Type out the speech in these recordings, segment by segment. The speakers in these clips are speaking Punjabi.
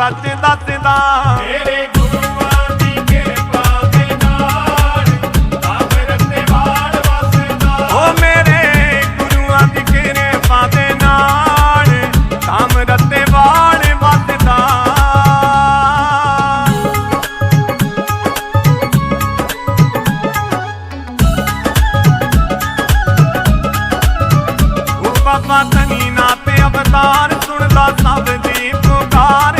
ਸੱਚ ਦੱਸਦਾ ਮੇਰੇ ਗੁਰੂਆਂ ਦੀ ਕਿਰਪਾ ਦੇ ਨਾਲ ਆਵਰ ਤੇ ਵਾੜ ਵਸਦਾ। ਓ ਮੇਰੇ ਗੁਰੂਆਂ ਦੀ ਕਿਰਪਾ ਦੇ ਨਾਲ ਆਵਰ ਤੇ ਵਾੜ ਵਸਦਾ। ਓ ਬਾਬਾ ਤਨੀ ਨਾ ਤੇ ਅਵਤਾਰ ਸੁਣਦਾ ਸਭ ਦੀ ਪੁਕਾਰ।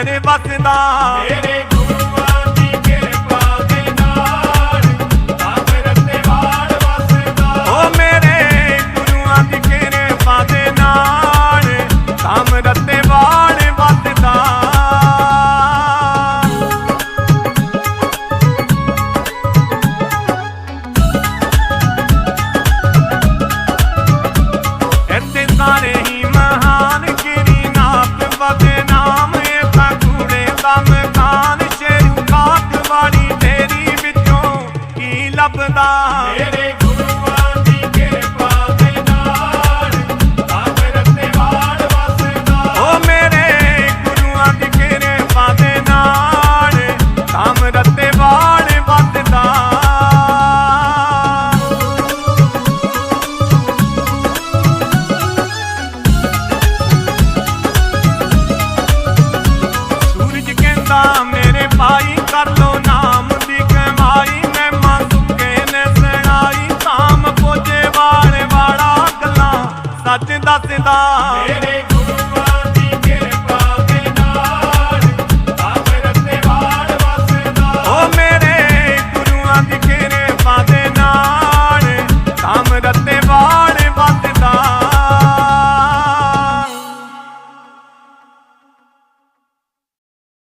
ਮੇਰੇ ਵਸਦਾ ਮੇਰੇ Dame